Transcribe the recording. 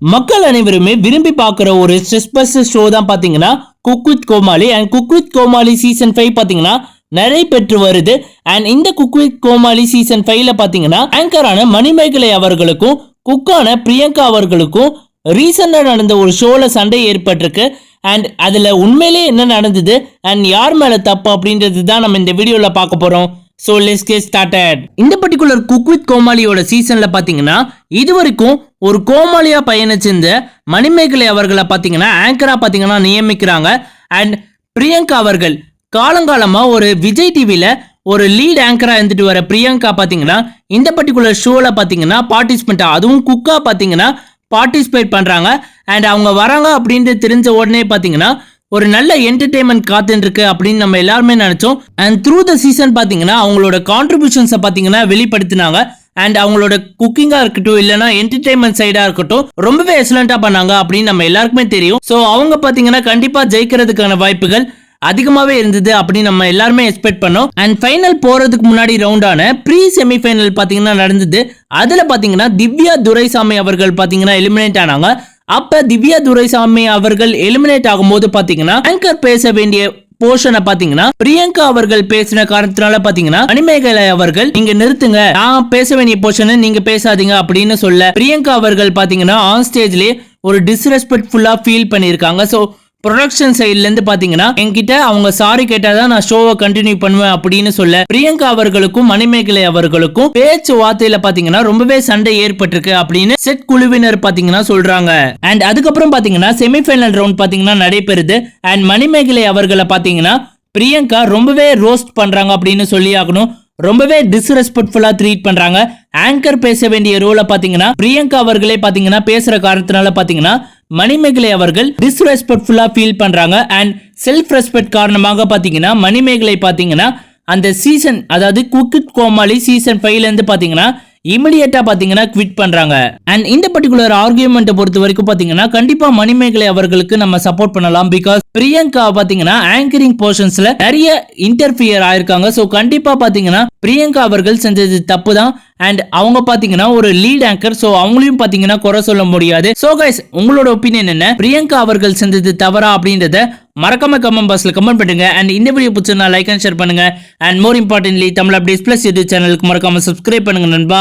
மக்கள் அனைவருமே விரும்பி பார்க்குற ஒரு ஸ்ட்ரெஸ் ஷோ தான் பார்த்தீங்கன்னா cook with Comali. And cook with Comali season five பார்த்தீங்கன்னா நிறைய பெற்று வருது. அண்ட் இந்த குக் வித் கோமாளி சீசன் ஃபைவ்ல பார்த்தீங்கன்னா ஆங்கரான மணிமேகலை அவர்களுக்கும் குக்கான பிரியங்கா அவர்களுக்கும் ரீசெண்டாக நடந்த ஒரு ஷோவில் சண்டை ஏற்பட்டிருக்கு. அண்ட் அதில் உண்மையிலே என்ன நடந்தது? அண்ட் யார் மேலே தப்பு அப்படின்றது தான் நம்ம இந்த வீடியோவில் பார்க்க போகிறோம் ஸோ லெஸ் கே ஸ்டார்டட் இந்த பர்டிகுலர் குக் வித் கோமாளியோட சீசனில் பார்த்தீங்கன்னா இது வரைக்கும் ஒரு கோமாளியாக பயணிச்சிருந்த மணிமேகலை அவர்களை பார்த்தீங்கன்னா ஆங்கராக பார்த்தீங்கன்னா நியமிக்கிறாங்க. அண்ட் பிரியங்கா அவர்கள் காலங்காலமாக ஒரு விஜய் டிவியில் ஒரு லீட் ஆங்கராக இருந்துட்டு வர பிரியங்கா பார்த்தீங்கன்னா இந்த பர்டிகுலர் ஷோவில் பார்த்தீங்கன்னா பார்ட்டிசிபெண்ட்டாக அதுவும் குக்காக பார்த்தீங்கன்னா பார்ட்டிசிபேட் பண்ணுறாங்க அண்ட் அவங்க வராங்க அப்படின்ட்டு தெரிஞ்ச உடனே பார்த்தீங்கன்னா ஒரு நல்ல என்டர்டெயின்மெண்ட் காத்துருக்கு இருக்கு அப்படின்னு நம்ம எல்லாருமே நினைச்சோம். அண்ட் த்ரூ த சீசன் பார்த்தீங்கன்னா அவங்களோட கான்ட்ரிபியூஷன்ஸை பார்த்தீங்கன்னா வெளிப்படுத்தினாங்க. அண்ட் அவங்களோட குக்கிங்காக இருக்கட்டும் இல்லைனா என்டர்டெயின்மெண்ட் சைடாக இருக்கட்டும் ரொம்பவே எக்ஸலண்ட்டாக பண்ணாங்க அப்படின்னு நம்ம எல்லாருக்குமே தெரியும். ஸோ அவங்க பார்த்தீங்கன்னா கண்டிப்பாக ஜெயிக்கிறதுக்கான வாய்ப்புகள் அதிகமாகவே இருந்தது அப்படின்னு நம்ம எல்லாருமே எக்ஸ்பெக்ட் பண்ணோம். அண்ட் ஃபைனல் போகிறதுக்கு முன்னாடி ரவுண்டான ப்ரீ செமிஃபைனல் பார்த்தீங்கன்னா நடந்தது. அதில் பார்த்தீங்கன்னா திவ்யா துரைசாமி அவர்கள் பார்த்தீங்கன்னா எலிமினேட் ஆனாங்க. அப்ப திவ்யா துரைசாமி அவர்கள் எலிமினேட் ஆகும்போது பாத்தீங்கன்னா ஆங்கர் பேச வேண்டிய போர்ஷனை பாத்தீங்கன்னா பிரியங்கா அவர்கள் பேசின காரணத்தினால பாத்தீங்கன்னா அனிமேகலை அவர்கள் நீங்க நிறுத்துங்க. நான் பேச வேண்டிய போர்ஷனை நீங்க பேசாதீங்க அப்படின்னு சொல்ல பிரியங்கா அவர்கள் பாத்தீங்கன்னா ஆன் ஸ்டேஜ்லயே ஒரு டிஸ்ரெஸ்பெக்ட்ஃபுல்லா ஃபீல் பண்ணியிருக்காங்க. ஸோ ப்ரொடக்ஷன் சைட்லேருந்து பார்த்தீங்கன்னா என்கிட்ட அவங்க சாரி கேட்டால் தான் நான் ஷோவை கண்டினியூ பண்ணுவேன் அப்படின்னு சொல்ல பிரியங்கா அவர்களுக்கும் மணிமேகலை அவர்களுக்கும் பேச்சு வார்த்தையில பார்த்தீங்கன்னா ரொம்பவே சண்டை ஏற்பட்டிருக்கு அப்படின்னு செட் குழுவினர் பார்த்தீங்கன்னா சொல்றாங்க. அண்ட் அதுக்கப்புறம் பார்த்தீங்கன்னா செமிஃபைனல் ரவுண்ட் பார்த்தீங்கன்னா நடைபெறுது. அண்ட் மணிமேகலை அவர்களை பார்த்தீங்கன்னா பிரியங்கா ரொம்பவே ரோஸ்ட் பண்ணுறாங்க அப்படின்னு சொல்லி ஆகணும். ரொம்பவே டிஸ்ரெஸ்பெக்ட்ஃபுல்லா ட்ரீட் பண்றாங்க. ஆங்கர் பேச வேண்டிய ரோலை பாத்தீங்கன்னா பிரியங்கா அவர்களே பாத்தீங்கன்னா பேசுற காரணத்தினால பாத்தீங்கன்னா மணிமேகலை அவர்கள் டிஸ்ரெஸ்பெக்ட்ஃபுல்லாக ஃபீல் பண்றாங்க. அண்ட் செல்ஃப் ரெஸ்பெக்ட் காரணமாக பாத்தீங்கன்னா மணிமேகலை பாத்தீங்கன்னா அந்த சீசன் அதாவது குக்கிட் கோமாளி சீசன் ஃபைவ்ல இருந்து பாத்தீங்கன்னா இமிடியேட்டா பாத்தீங்கன்னா குவிட் பண்றாங்க. அண்ட் இந்த பர்டிகுலர் ஆர்கியூமெண்ட்டை பொறுத்த வரைக்கும் பாத்தீங்கன்னா கண்டிப்பா மணிமேகலை அவர்களுக்கு நம்ம சப்போர்ட் பண்ணலாம் பிகாஸ் பிரியங்கா பாத்தீங்கன்னா ஆங்கரிங் போர்ஷன்ஸ்ல நிறைய இன்டர்ஃபியர் ஆயிருக்காங்க. ஸோ கண்டிப்பா பாத்தீங்கன்னா பிரியங்கா அவர்கள் செஞ்சது தப்பு தான் அண்ட் அவங்க பாத்தீங்கன்னா ஒரு லீட் ஆங்கர் ஸோ அவங்களையும் பாத்தீங்கன்னா குறை சொல்ல முடியாது. ஸோ கைஸ் உங்களோட ஒப்பீனியன் என்ன? பிரியங்கா அவர்கள் செஞ்சது தவறா அப்படின்றத மறக்காம கமெண்ட் பாக்ஸ்ல கமெண்ட் பண்ணுங்க. அண்ட் இந்த வீடியோ பிடிச்சிருந்தா லைக் அண்ட் ஷேர் பண்ணுங்க. And more importantly Tamil updates plus YouTube சேனலுக்கு மறக்காம சப்ஸ்கிரைப் பண்ணுங்க நண்பா.